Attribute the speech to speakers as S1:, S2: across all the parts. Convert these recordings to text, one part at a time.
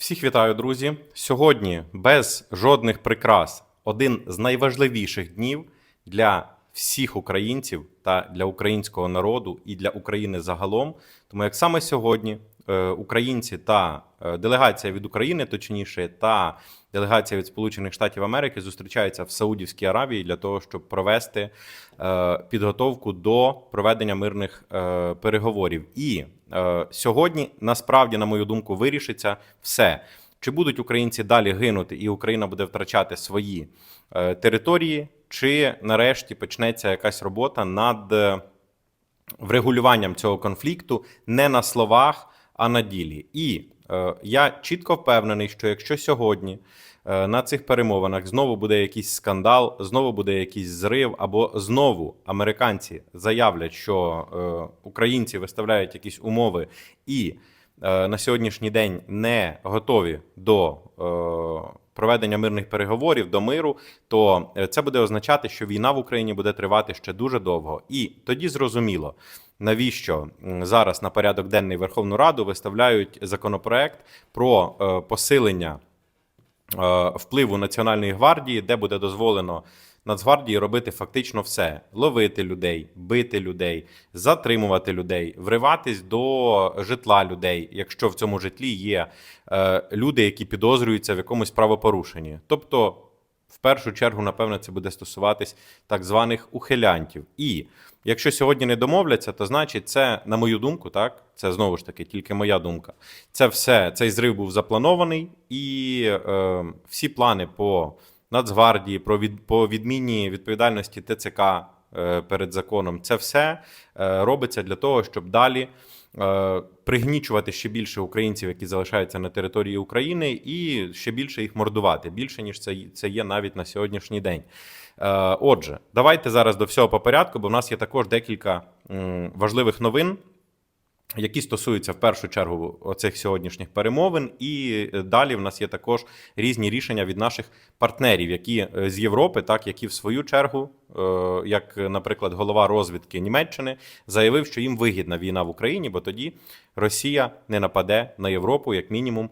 S1: Всіх вітаю, друзі. Сьогодні без жодних прикрас один з найважливіших днів для всіх українців та для українського народу і для України загалом. Тому як саме сьогодні українці та е, делегація від України, точніше, та делегація від Сполучених Штатів Америки зустрічаються в Саудівській Аравії для того, щоб провести е, підготовку до проведення мирних е, переговорів. І е, сьогодні насправді, на мою думку, вирішиться все. Чи будуть українці далі гинути, і Україна буде втрачати свої е, території, чи нарешті почнеться якась робота над е, врегулюванням цього конфлікту не на словах, а на ділі. І е, я чітко впевнений, що якщо сьогодні е, на цих перемовинах знову буде якийсь скандал, знову буде якийсь зрив, або знову американці заявлять, що е, українці виставляють якісь умови і е, на сьогоднішній день не готові до е, проведення мирних переговорів до миру, то е, це буде означати, що війна в Україні буде тривати ще дуже довго. І тоді зрозуміло, навіщо зараз на порядок денний Верховну Раду виставляють законопроект про е, посилення е, впливу Національної гвардії, де буде дозволено Нацгвардії робити фактично все: ловити людей, бити людей, затримувати людей, вриватись до житла людей, якщо в цьому житлі є е, люди, які підозрюються в якомусь правопорушенні. Тобто, в першу чергу, напевно, це буде стосуватись так званих ухилянтів. І якщо сьогодні не домовляться, то значить це, на мою думку, так це знову ж таки тільки моя думка. Це все цей зрив був запланований, і е, всі плани по Нацгвардії, про від, по відміні відповідальності ТЦК е, перед законом. Це все е, робиться для того, щоб далі пригнічувати ще більше українців, які залишаються на території України, і ще більше їх мордувати. Більше ніж це, це є навіть на сьогоднішній день. Е, Отже, давайте зараз до всього по порядку, бо в нас є також декілька важливих новин які стосуються в першу чергу оцих сьогоднішніх перемовин, і е, далі в нас є також різні рішення від наших партнерів, які е, з Європи, так які в свою чергу, е, як, наприклад, голова розвідки Німеччини, заявив, що їм вигідна війна в Україні, бо тоді Росія не нападе на Європу як мінімум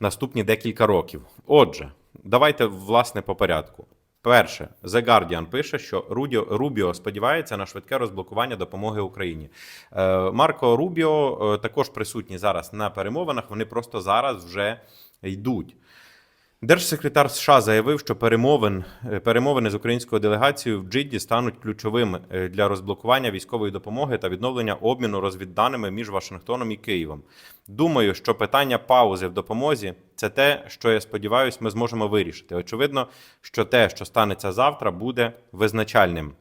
S1: наступні декілька років. Отже, давайте власне по порядку. Перше, The Guardian пише, що Рубіо сподівається на швидке розблокування допомоги Україні. Е, Марко Рубіо е, також присутні зараз на перемовинах. Вони просто зараз вже йдуть. Держсекретар США заявив, що перемовин, е, перемовини з українською делегацією в Джидді стануть ключовими е, для розблокування військової допомоги та відновлення обміну розвідданими між Вашингтоном і Києвом. Думаю, що питання паузи в допомозі це те, що я сподіваюся, ми зможемо вирішити. Очевидно, що те, що станеться завтра, буде визначальним.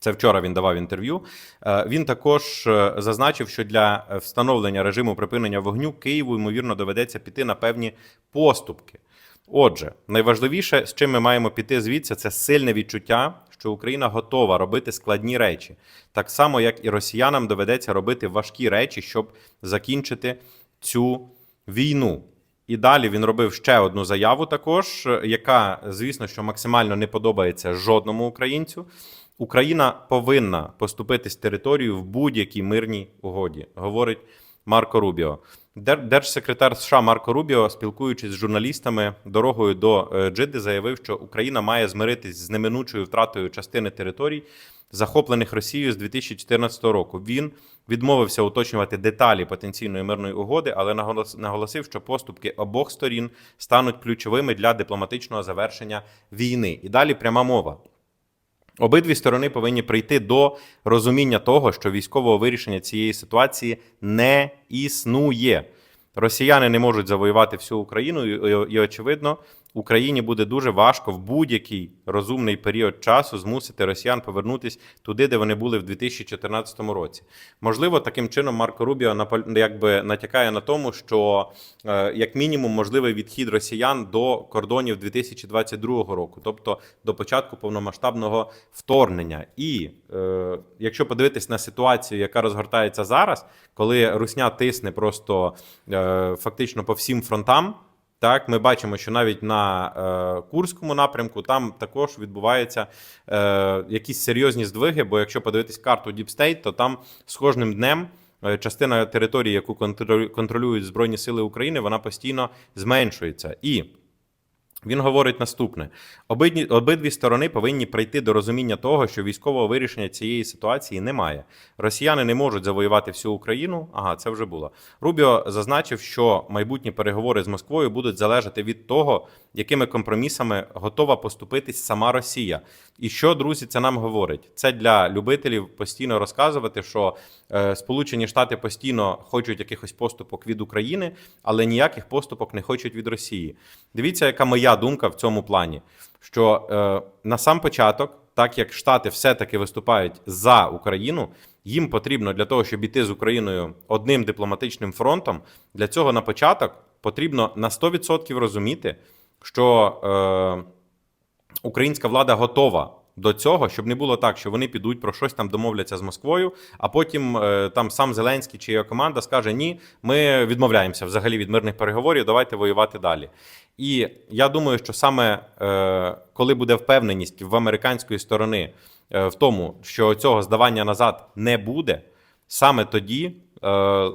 S1: Це вчора він давав інтерв'ю. Е, Він також зазначив, що для встановлення режиму припинення вогню Києву ймовірно доведеться піти на певні поступки. Отже, найважливіше, з чим ми маємо піти звідси, це сильне відчуття, що Україна готова робити складні речі, так само як і росіянам доведеться робити важкі речі, щоб закінчити цю війну. І далі він робив ще одну заяву, також, е, яка, звісно, що максимально не подобається жодному українцю. Україна повинна поступитись територію в будь-якій мирній угоді, говорить Марко Рубіо. Держсекретар США Марко Рубіо, спілкуючись з журналістами дорогою до е, Джиди, заявив, що Україна має змиритись з неминучою втратою частини територій, захоплених Росією з 2014 року. Він відмовився уточнювати деталі потенційної мирної угоди, але наголос- наголосив, що поступки обох сторін стануть ключовими для дипломатичного завершення війни. І далі пряма мова. Обидві сторони повинні прийти до розуміння того, що військового вирішення цієї ситуації не існує. Росіяни не можуть завоювати всю Україну, і, очевидно, Україні буде дуже важко в будь-який розумний період часу змусити росіян повернутися туди, де вони були в 2014 році. Можливо, таким чином Марко Рубіо якби натякає на тому, що е, як мінімум можливий відхід росіян до кордонів 2022 року, тобто до початку повномасштабного вторгнення. І е, якщо подивитись на ситуацію, яка розгортається зараз, коли Русня тисне просто е, фактично по всім фронтам. Так, ми бачимо, що навіть на е, Курському напрямку там також відбуваються е, якісь серйозні здвиги. Бо якщо подивитись карту State, то там з кожним днем е, частина території, яку контролю- контролюють Збройні Сили України, вона постійно зменшується. І він говорить наступне: обидві, обидві сторони повинні прийти до розуміння того, що військового вирішення цієї ситуації немає. Росіяни не можуть завоювати всю Україну. Ага, це вже було. Рубіо зазначив, що майбутні переговори з Москвою будуть залежати від того, якими компромісами готова поступитись сама Росія. І що, друзі, це нам говорить? Це для любителів постійно розказувати, що е, Сполучені Штати постійно хочуть якихось поступок від України, але ніяких поступок не хочуть від Росії. Дивіться, яка моя думка в цьому плані. Що е, на сам початок, так як Штати все-таки виступають за Україну, їм потрібно для того, щоб іти з Україною одним дипломатичним фронтом. Для цього на початок потрібно на 100% розуміти, що е, українська влада готова до цього, щоб не було так, що вони підуть про щось там домовляться з Москвою, а потім е, там сам Зеленський чи його команда скаже: Ні, ми відмовляємося взагалі від мирних переговорів, давайте воювати далі. І я думаю, що саме е, коли буде впевненість в американської сторони е, в тому, що цього здавання назад не буде, саме тоді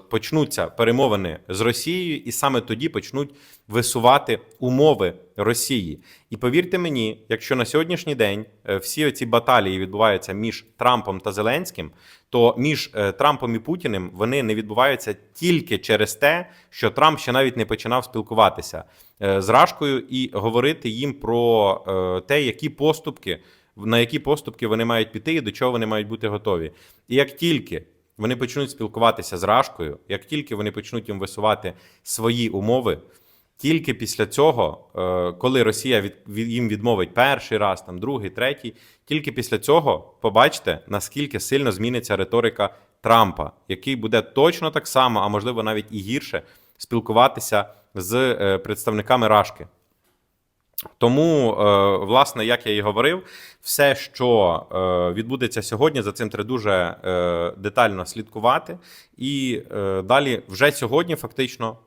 S1: почнуться перемовини з Росією, і саме тоді почнуть висувати умови Росії. І повірте мені, якщо на сьогоднішній день е, всі ці баталії відбуваються між Трампом та Зеленським, то між е, Трампом і Путіним вони не відбуваються тільки через те, що Трамп ще навіть не починав спілкуватися е, з Рашкою і говорити їм про е, те, які поступки. На які поступки вони мають піти і до чого вони мають бути готові. І як тільки вони почнуть спілкуватися з Рашкою, як тільки вони почнуть їм висувати свої умови, тільки після цього, е, коли Росія їм відмовить перший раз, там другий, третій, тільки після цього побачите, наскільки сильно зміниться риторика Трампа, який буде точно так само, а можливо навіть і гірше, спілкуватися з е, представниками Рашки. Тому, е, власне, як я і говорив, все, що е, відбудеться сьогодні, за цим треба дуже е, детально слідкувати. І далі, вже сьогодні, фактично,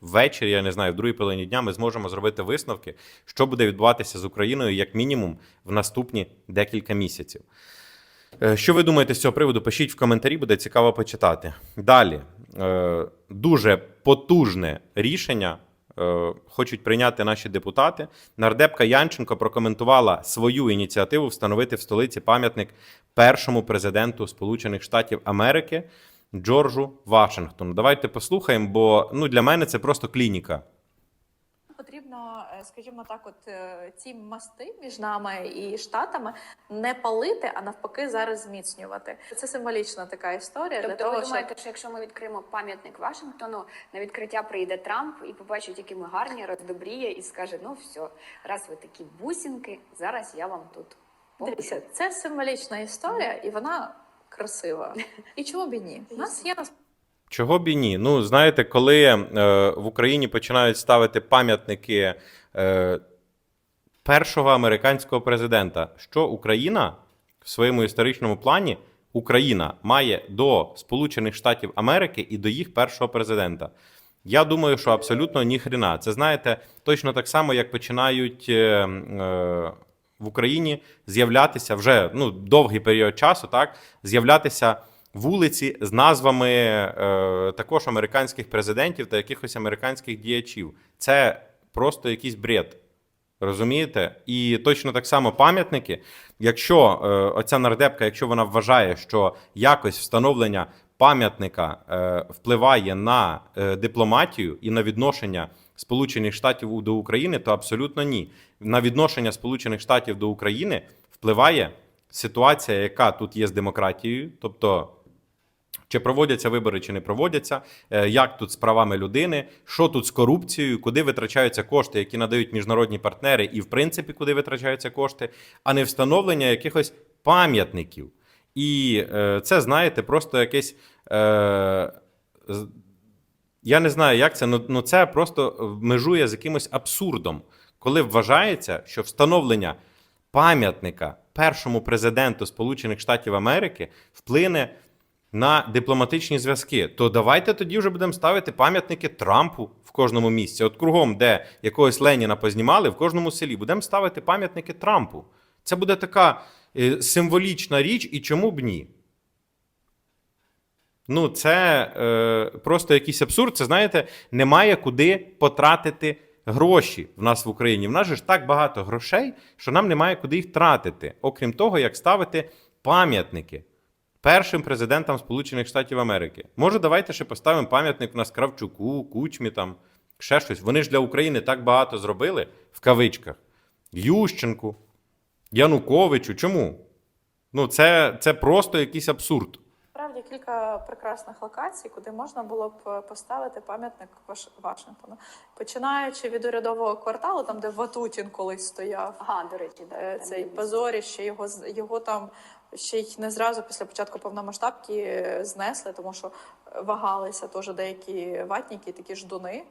S1: ввечері, я не знаю, в другій половині дня, ми зможемо зробити висновки, що буде відбуватися з Україною, як мінімум, в наступні декілька місяців. Що ви думаєте з цього приводу? Пишіть в коментарі, буде цікаво почитати. Далі дуже потужне рішення хочуть прийняти наші депутати. Нардепка Янченко прокоментувала свою ініціативу встановити в столиці пам'ятник першому президенту Сполучених Штатів Америки Джорджу Вашингтону. Давайте послухаємо, бо ну для мене це просто клініка.
S2: Потрібно, е, скажімо так, от е, ці мости між нами і штатами не палити, а навпаки, зараз зміцнювати. Це символічна така історія для
S3: Тобто
S2: того,
S3: ви
S2: щоб
S3: думаєте, що якщо ми відкриємо пам'ятник Вашингтону, на відкриття прийде Трамп і побачить, які ми гарні, роздобріє і скаже: ну все, раз ви такі бусінки, зараз я вам тут.
S2: дивіться, це символічна історія, і вона красива. І чому б і ні? У нас є
S1: Чого б і ні? Ну, знаєте, коли е, в Україні починають ставити пам'ятники е, першого американського президента, що Україна в своєму історичному плані Україна має до Сполучених Штатів Америки і до їх першого президента. Я думаю, що абсолютно ніхрена. Це знаєте, точно так само, як починають е, е, в Україні з'являтися вже ну, довгий період часу, так з'являтися вулиці з назвами е, також американських президентів та якихось американських діячів. Це просто якийсь бред. Розумієте? І точно так само пам'ятники. Якщо е, оця нардепка, якщо вона вважає, що якось встановлення пам'ятника е, впливає на е, дипломатію і на відношення Сполучених Штатів до України, то абсолютно ні. На відношення Сполучених Штатів до України впливає ситуація, яка тут є з демократією, тобто чи проводяться вибори, чи не проводяться, е, як тут з правами людини, що тут з корупцією, куди витрачаються кошти, які надають міжнародні партнери, і в принципі, куди витрачаються кошти, а не встановлення якихось пам'ятників. І е, це, знаєте, просто якесь. Е, я не знаю, як це, ну це просто межує з якимось абсурдом, коли вважається, що встановлення пам'ятника першому президенту Сполучених Штатів Америки вплине на дипломатичні зв'язки. То давайте тоді вже будемо ставити пам'ятники Трампу в кожному місці. От кругом, де якогось Леніна познімали, в кожному селі будемо ставити пам'ятники Трампу. Це буде така е, символічна річ, і чому б ні? Ну, це е, просто якийсь абсурд. Це знаєте, немає куди потратити гроші в нас в Україні. В нас же ж так багато грошей, що нам немає куди їх тратити, окрім того, як ставити пам'ятники першим президентам Сполучених Штатів Америки. Може, давайте ще поставимо пам'ятник у нас Кравчуку, Кучмі, там ще щось. Вони ж для України так багато зробили в кавичках. Ющенку, Януковичу. Чому? Ну, це, це просто якийсь абсурд.
S2: Справді кілька прекрасних локацій, куди можна було б е, поставити пам'ятник Ваш- Вашингтону. Починаючи від урядового кварталу, там де Ватутін колись стояв.
S3: Ага, до речі, да,
S2: Е, цей позоріще, його з- його там ще й не зразу після початку повномасштабки е, знесли, тому що вагалися теж деякі ватніки, такі ждуни.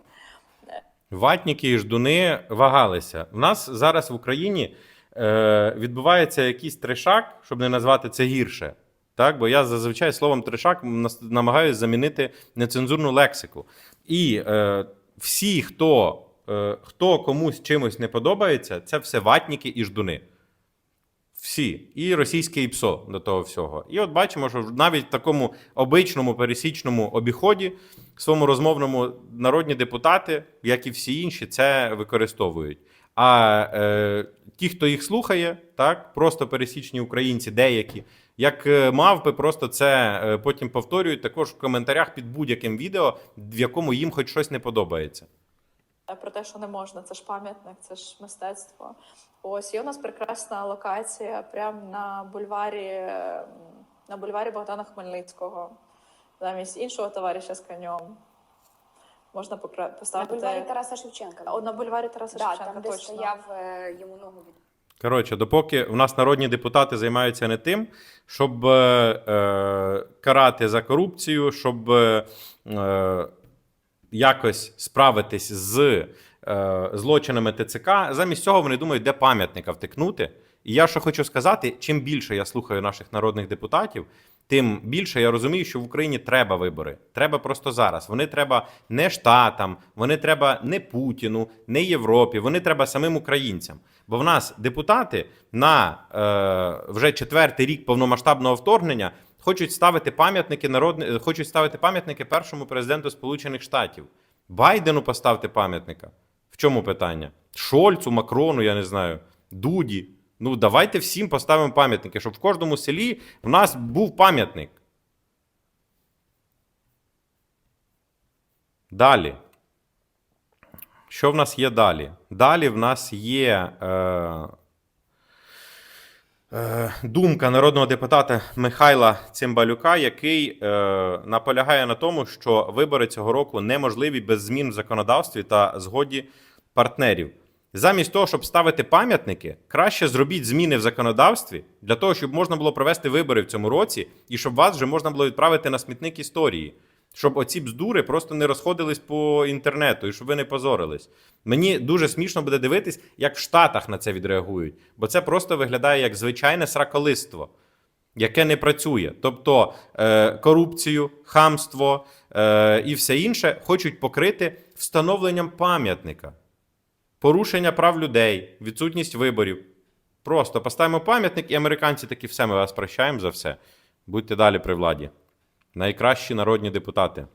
S1: Ватніки і ждуни вагалися. У нас зараз в Україні е, відбувається якийсь трешак, щоб не назвати це гірше. Так, бо я зазвичай словом трешак намагаюся замінити нецензурну лексику. І е, всі, хто, е, хто комусь чимось не подобається, це все ватніки і ждуни. Всі. І російське ІПСО до того всього. І от бачимо, що навіть в такому обичному пересічному обіході, своєму розмовному народні депутати, як і всі інші, це використовують. А е, ті, хто їх слухає, так, просто пересічні українці, деякі, як е, мавпи, просто це е, потім повторюють також в коментарях під будь-яким відео, в якому їм хоч щось не подобається.
S2: Про те, що не можна, це ж пам'ятник, це ж мистецтво. Ось є у нас прекрасна локація прямо на бульварі, на бульварі Богдана Хмельницького, замість іншого товариша з конем. Можна покра-
S3: На бульварі Тараса Шевченка.
S2: О, на бульварі Тараса
S3: да,
S2: Шевченка.
S3: там, де
S2: точно.
S3: стояв е, йому ногу від
S1: Коротше, допоки в нас народні депутати займаються не тим, щоб е, е, карати за корупцію, щоб е, е, якось справитись з е, злочинами ТЦК, замість цього вони думають, де пам'ятника втикнути. І я що хочу сказати: чим більше я слухаю наших народних депутатів, тим більше я розумію, що в Україні треба вибори. Треба просто зараз. Вони треба не штатам, вони треба не Путіну, не Європі. Вони треба самим українцям. Бо в нас депутати на е, вже четвертий рік повномасштабного вторгнення хочуть ставити пам'ятники народни, е, хочуть ставити пам'ятники першому президенту Сполучених Штатів. Байдену поставте пам'ятника. В чому питання? Шольцу, Макрону, я не знаю, Дуді. Ну, давайте всім поставимо пам'ятники, щоб в кожному селі в нас був пам'ятник. Далі. Що в нас є далі? Далі в нас є е, думка народного депутата Михайла Цимбалюка, який е, наполягає на тому, що вибори цього року неможливі без змін в законодавстві та згоді партнерів. Замість того, щоб ставити пам'ятники, краще зробіть зміни в законодавстві для того, щоб можна було провести вибори в цьому році, і щоб вас вже можна було відправити на смітник історії. Щоб оці бздури просто не розходились по інтернету і щоб ви не позорились. Мені дуже смішно буде дивитись, як в Штатах на це відреагують, бо це просто виглядає як звичайне сраколиство, яке не працює. Тобто е, корупцію, хамство е, і все інше хочуть покрити встановленням пам'ятника, порушення прав людей, відсутність виборів. Просто поставимо пам'ятник, і американці такі все, ми вас прощаємо за все. Будьте далі при владі. Найкращі народні депутати.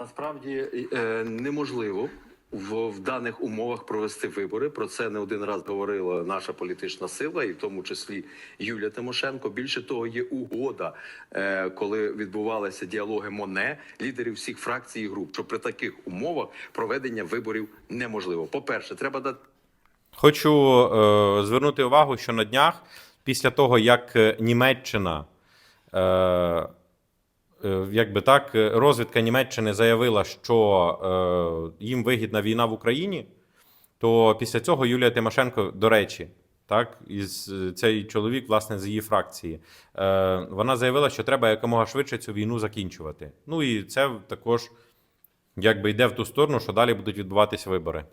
S4: Насправді е, неможливо в, в даних умовах провести вибори. Про це не один раз говорила наша політична сила, і в тому числі Юлія Тимошенко. Більше того, є угода, е, коли відбувалися діалоги Моне, лідерів всіх фракцій і груп, що при таких умовах проведення виборів неможливо. По перше, треба дати.
S1: Хочу е, звернути увагу, що на днях, після того, як е, Німеччина, е, е, якби так, е, розвідка Німеччини заявила, що е, їм вигідна війна в Україні, то після цього Юлія Тимошенко, до речі, так, із е, цей чоловік, власне, з її фракції, е, вона заявила, що треба якомога швидше цю війну закінчувати. Ну і це також якби йде в ту сторону, що далі будуть відбуватися вибори.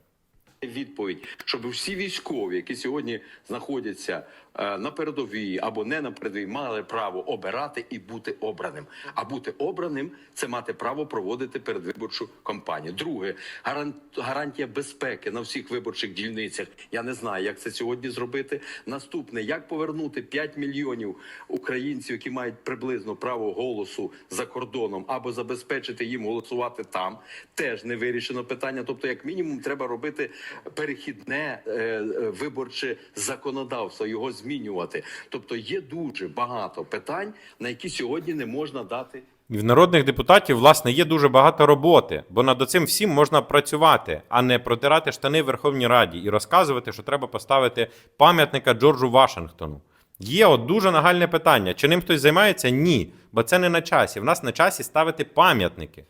S4: Відповідь, щоб всі військові, які сьогодні знаходяться е, на передовій або не на передовій, мали право обирати і бути обраним. А бути обраним це мати право проводити передвиборчу кампанію. Друге, гаран- гарантія безпеки на всіх виборчих дільницях. Я не знаю, як це сьогодні зробити. Наступне, як повернути 5 мільйонів українців, які мають приблизно право голосу за кордоном, або забезпечити їм голосувати там, теж не вирішено питання. Тобто, як мінімум, треба робити перехідне е, е, виборче законодавство, його змінювати. Тобто, є дуже багато питань, на які сьогодні не можна дати
S1: в народних депутатів, власне, є дуже багато роботи, бо над цим всім можна працювати, а не протирати штани в Верховній Раді і розказувати, що треба поставити пам'ятника Джорджу Вашингтону. Є от дуже нагальне питання. Чи ним хтось займається? Ні. Бо це не на часі. В нас на часі ставити пам'ятники.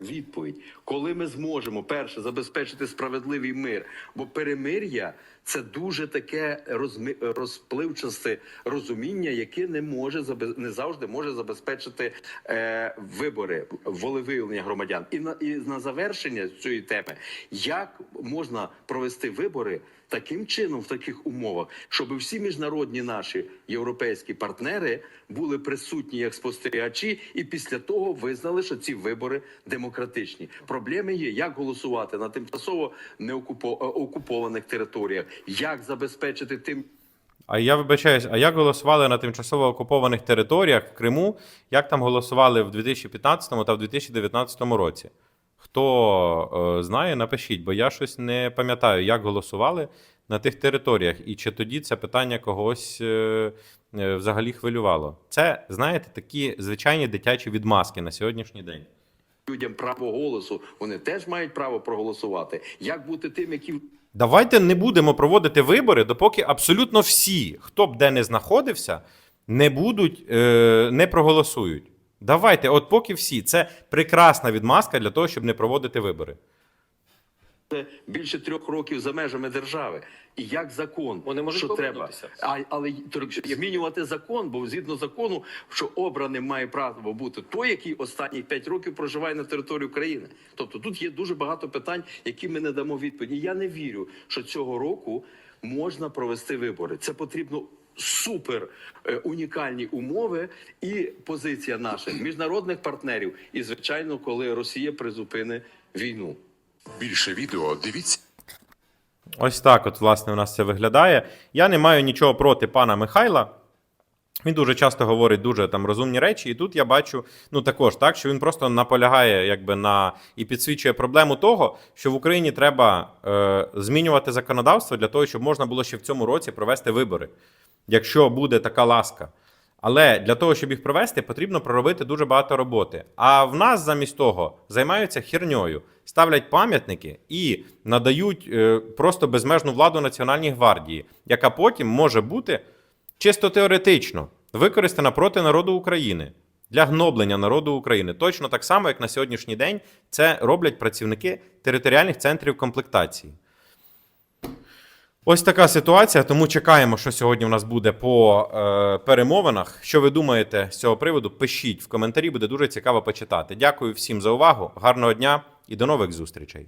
S4: Відповідь, коли ми зможемо перше забезпечити справедливий мир, бо перемир'я це дуже таке розми... розпливчасте розуміння, яке не може не завжди може забезпечити е, вибори, волевиявлення громадян. І на і на завершення цієї теми, як можна провести вибори таким чином в таких умовах, щоб всі міжнародні наші європейські партнери були присутні як спостерігачі, і після того визнали, що ці вибори демократичні. Проблеми є, як голосувати на тимчасово неокупованих територіях, як забезпечити тим.
S1: А я вибачаюсь, а як голосували на тимчасово окупованих територіях в Криму? Як там голосували в 2015 та в 2019 році? Хто е, знає, напишіть, бо я щось не пам'ятаю, як голосували на тих територіях, і чи тоді це питання когось е, е, взагалі хвилювало. Це, знаєте, такі звичайні дитячі відмазки на сьогоднішній день.
S4: людям право голосу, вони теж мають право проголосувати. Як бути тим, які
S1: Давайте не будемо проводити вибори, допоки абсолютно всі, хто б де не знаходився, не будуть, не проголосують. Давайте, от поки всі. Це прекрасна відмазка для того, щоб не проводити вибори.
S4: це більше трьох років за межами держави. І як закон,
S5: Вони можуть
S4: що треба, а, але змінювати закон, бо згідно закону, що обраним має право бути той, який останні п'ять років проживає на території України. Тобто тут є дуже багато питань, які ми не дамо відповіді. Я не вірю, що цього року можна провести вибори. Це потрібно. Супер е, унікальні умови і позиція наших міжнародних партнерів, і звичайно, коли Росія призупине війну.
S6: Більше відео дивіться.
S1: Ось так, от, власне, у нас це виглядає. Я не маю нічого проти пана Михайла. Він дуже часто говорить дуже там розумні речі, і тут я бачу, ну також так, що він просто наполягає, якби на і підсвічує проблему того, що в Україні треба е, змінювати законодавство для того, щоб можна було ще в цьому році провести вибори, якщо буде така ласка. Але для того, щоб їх провести, потрібно проробити дуже багато роботи. А в нас замість того займаються херньою, ставлять пам'ятники і надають е, просто безмежну владу Національній гвардії, яка потім може бути чисто теоретично використана проти народу України для гноблення народу України. Точно так само, як на сьогоднішній день це роблять працівники територіальних центрів комплектації. Ось така ситуація, тому чекаємо, що сьогодні у нас буде по е, перемовинах. Що ви думаєте з цього приводу? Пишіть в коментарі, буде дуже цікаво почитати. Дякую всім за увагу, гарного дня і до нових зустрічей.